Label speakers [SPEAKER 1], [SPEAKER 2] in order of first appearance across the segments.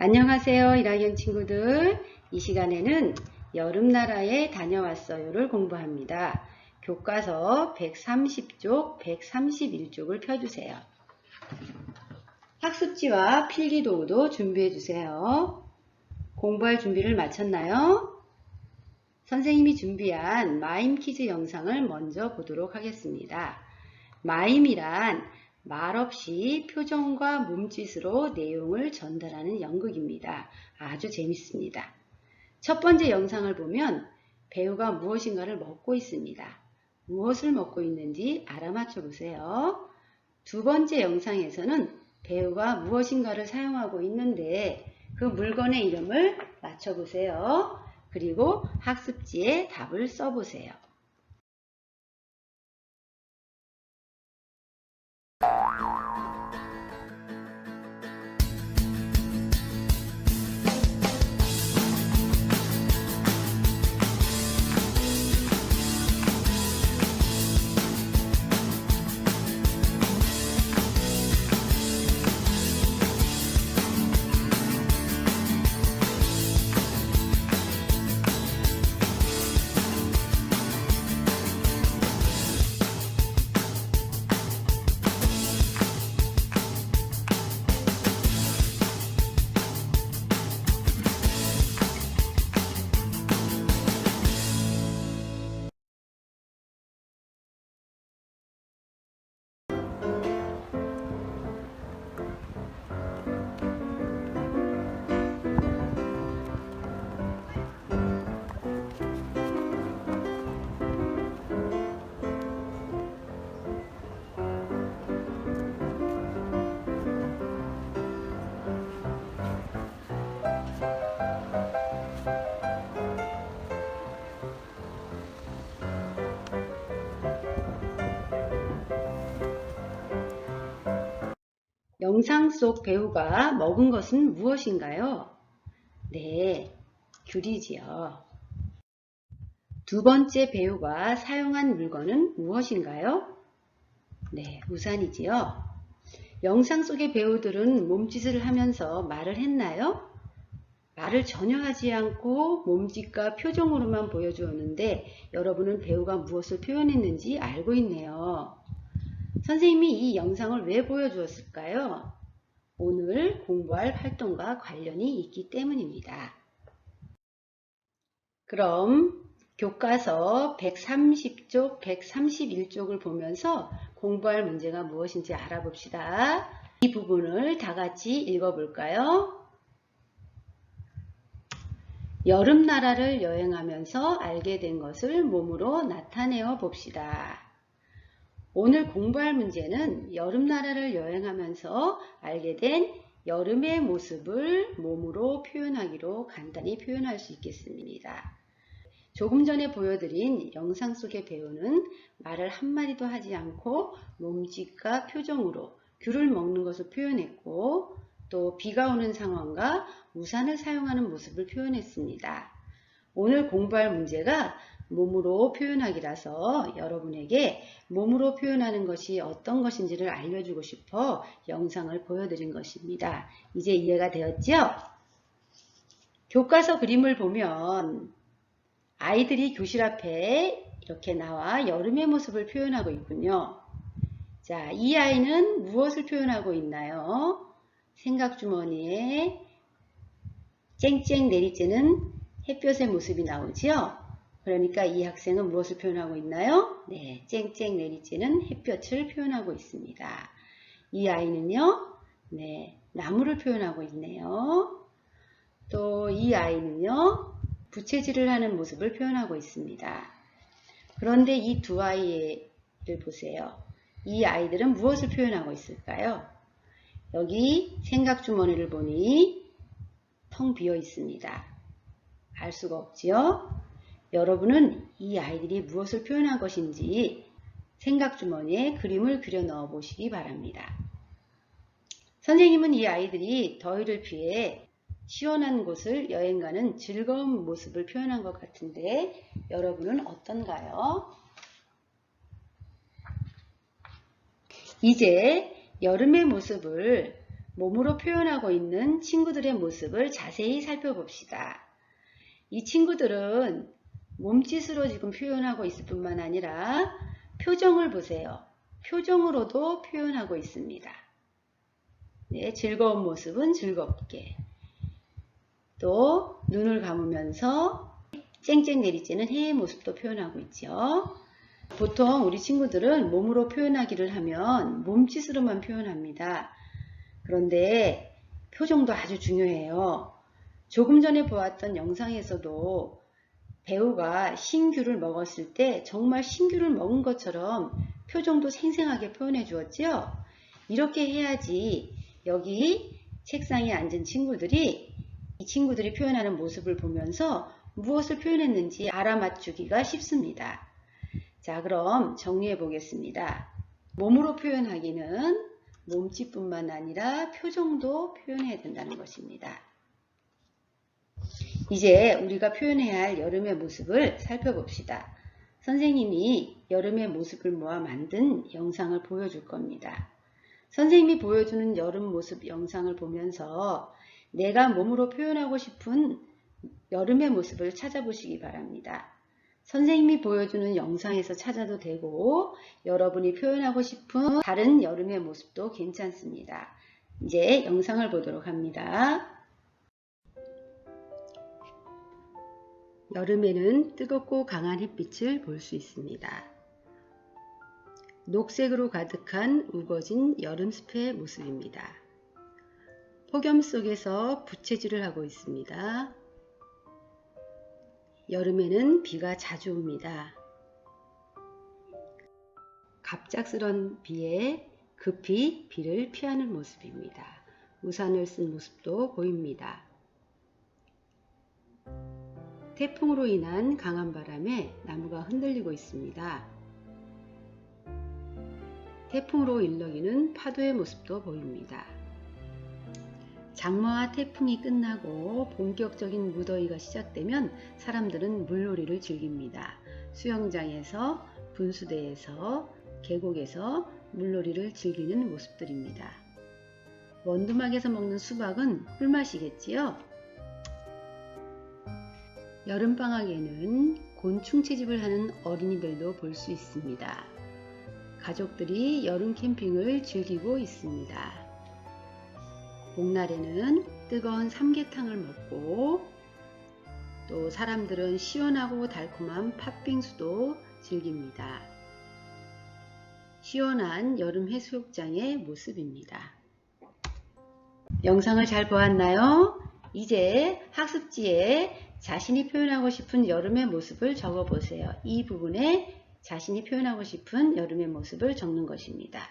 [SPEAKER 1] 안녕하세요 1학년 친구들. 이 시간에는 여름나라에 다녀왔어요를 공부합니다. 교과서 130쪽 131쪽을 펴주세요. 학습지와 필기도구도 준비해 주세요. 공부할 준비를 마쳤나요? 선생님이 준비한 마임 퀴즈 영상을 먼저 보도록 하겠습니다. 마임이란 말없이 표정과 몸짓으로 내용을 전달하는 연극입니다. 아주 재밌습니다. 첫 번째 영상을 보면 배우가 무엇인가를 먹고 있습니다. 무엇을 먹고 있는지 알아맞혀 보세요. 두 번째 영상에서는 배우가 무엇인가를 사용하고 있는데 그 물건의 이름을 맞춰보세요. 그리고 학습지에 답을 써보세요. 영상 속 배우가 먹은 것은 무엇인가요? 네, 귤이지요. 두 번째 배우가 사용한 물건은 무엇인가요? 네, 우산이지요. 영상 속의 배우들은 몸짓을 하면서 말을 했나요? 말을 전혀 하지 않고 몸짓과 표정으로만 보여주었는데 여러분은 배우가 무엇을 표현했는지 알고 있네요. 선생님이 이 영상을 왜 보여주었을까요? 오늘 공부할 활동과 관련이 있기 때문입니다. 그럼 교과서 130쪽, 131쪽을 보면서 공부할 문제가 무엇인지 알아봅시다. 이 부분을 다 같이 읽어볼까요? 여름 나라를 여행하면서 알게 된 것을 몸으로 나타내어 봅시다. 오늘 공부할 문제는 여름 나라를 여행하면서 알게 된 여름의 모습을 몸으로 표현하기로 간단히 표현할 수 있겠습니다. 조금 전에 보여드린 영상 속의 배우는 말을 한마디도 하지 않고 몸짓과 표정으로 귤을 먹는 것을 표현했고 또 비가 오는 상황과 우산을 사용하는 모습을 표현했습니다. 오늘 공부할 문제가 몸으로 표현하기라서 여러분에게 몸으로 표현하는 것이 어떤 것인지를 알려주고 싶어 영상을 보여드린 것입니다. 이제 이해가 되었죠? 교과서 그림을 보면 아이들이 교실 앞에 이렇게 나와 여름의 모습을 표현하고 있군요. 자, 이 아이는 무엇을 표현하고 있나요? 생각주머니에 쨍쨍 내리쬐는 햇볕의 모습이 나오지요? 그러니까 이 학생은 무엇을 표현하고 있나요? 네, 쨍쨍 내리쬐는 햇볕을 표현하고 있습니다. 이 아이는요, 네, 나무를 표현하고 있네요. 또 이 아이는요, 부채질을 하는 모습을 표현하고 있습니다. 그런데 이 두 아이를 보세요. 이 아이들은 무엇을 표현하고 있을까요? 여기 생각주머니를 보니 텅 비어 있습니다. 알 수가 없지요? 여러분은 이 아이들이 무엇을 표현한 것인지 생각주머니에 그림을 그려 넣어 보시기 바랍니다. 선생님은 이 아이들이 더위를 피해 시원한 곳을 여행 가는 즐거운 모습을 표현한 것 같은데 여러분은 어떤가요? 이제 여름의 모습을 몸으로 표현하고 있는 친구들의 모습을 자세히 살펴봅시다. 이 친구들은 몸짓으로 지금 표현하고 있을 뿐만 아니라 표정을 보세요. 표정으로도 표현하고 있습니다. 네, 즐거운 모습은 즐겁게. 또 눈을 감으면서 쨍쨍 내리쬐는 해의 모습도 표현하고 있죠. 보통 우리 친구들은 몸으로 표현하기를 하면 몸짓으로만 표현합니다. 그런데 표정도 아주 중요해요. 조금 전에 보았던 영상에서도 배우가 신규를 먹었을 때 정말 신규를 먹은 것처럼 표정도 생생하게 표현해 주었지요. 이렇게 해야지 여기 책상에 앉은 친구들이 이 친구들이 표현하는 모습을 보면서 무엇을 표현했는지 알아맞추기가 쉽습니다. 자, 그럼 정리해 보겠습니다. 몸으로 표현하기는 몸짓뿐만 아니라 표정도 표현해야 된다는 것입니다. 이제 우리가 표현해야 할 여름의 모습을 살펴봅시다. 선생님이 여름의 모습을 모아 만든 영상을 보여줄 겁니다. 선생님이 보여주는 여름 모습 영상을 보면서 내가 몸으로 표현하고 싶은 여름의 모습을 찾아보시기 바랍니다. 선생님이 보여주는 영상에서 찾아도 되고 여러분이 표현하고 싶은 다른 여름의 모습도 괜찮습니다. 이제 영상을 보도록 합니다. 여름에는 뜨겁고 강한 햇빛을 볼 수 있습니다. 녹색으로 가득한 우거진 여름 숲의 모습입니다. 폭염 속에서 부채질을 하고 있습니다. 여름에는 비가 자주 옵니다. 갑작스런 비에 급히 비를 피하는 모습입니다. 우산을 쓴 모습도 보입니다. 태풍으로 인한 강한 바람에 나무가 흔들리고 있습니다. 태풍으로 일렁이는 파도의 모습도 보입니다. 장마와 태풍이 끝나고 본격적인 무더위가 시작되면 사람들은 물놀이를 즐깁니다. 수영장에서, 분수대에서, 계곡에서 물놀이를 즐기는 모습들입니다. 원두막에서 먹는 수박은 꿀맛이겠지요? 여름방학에는 곤충 채집을 하는 어린이들도 볼 수 있습니다. 가족들이 여름 캠핑을 즐기고 있습니다. 봄날에는 뜨거운 삼계탕을 먹고 또 사람들은 시원하고 달콤한 팥빙수도 즐깁니다. 시원한 여름 해수욕장의 모습입니다. 영상을 잘 보았나요? 이제 학습지에 자신이 표현하고 싶은 여름의 모습을 적어 보세요. 이 부분에 자신이 표현하고 싶은 여름의 모습을 적는 것입니다.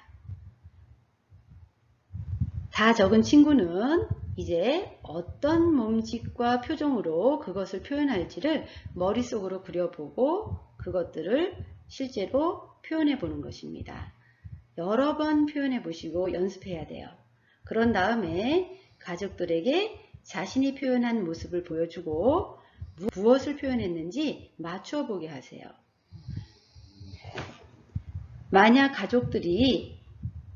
[SPEAKER 1] 다 적은 친구는 이제 어떤 몸짓과 표정으로 그것을 표현할지를 머릿속으로 그려보고 그것들을 실제로 표현해 보는 것입니다. 여러 번 표현해 보시고 연습해야 돼요. 그런 다음에 가족들에게 자신이 표현한 모습을 보여주고 무엇을 표현했는지 맞춰 보게 하세요. 만약 가족들이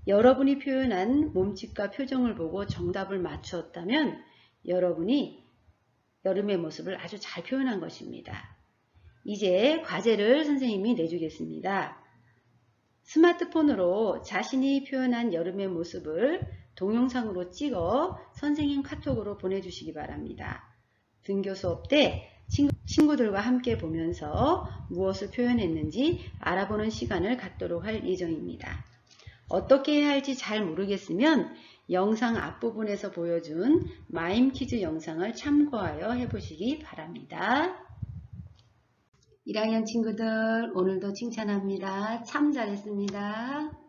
[SPEAKER 1] 여러분이 표현한 몸짓과 표정을 보고 정답을 맞추었다면 여러분이 여름의 모습을 아주 잘 표현한 것입니다. 이제 과제를 선생님이 내주겠습니다. 스마트폰으로 자신이 표현한 여름의 모습을 동영상으로 찍어 선생님 카톡으로 보내주시기 바랍니다. 등교 수업 때 친구, 들과 함께 보면서 무엇을 표현했는지 알아보는 시간을 갖도록 할 예정입니다. 어떻게 해야 할지 잘 모르겠으면 영상 앞부분에서 보여준 마임 퀴즈 영상을 참고하여 해보시기 바랍니다. 1학년 친구들 오늘도 칭찬합니다. 참 잘했습니다.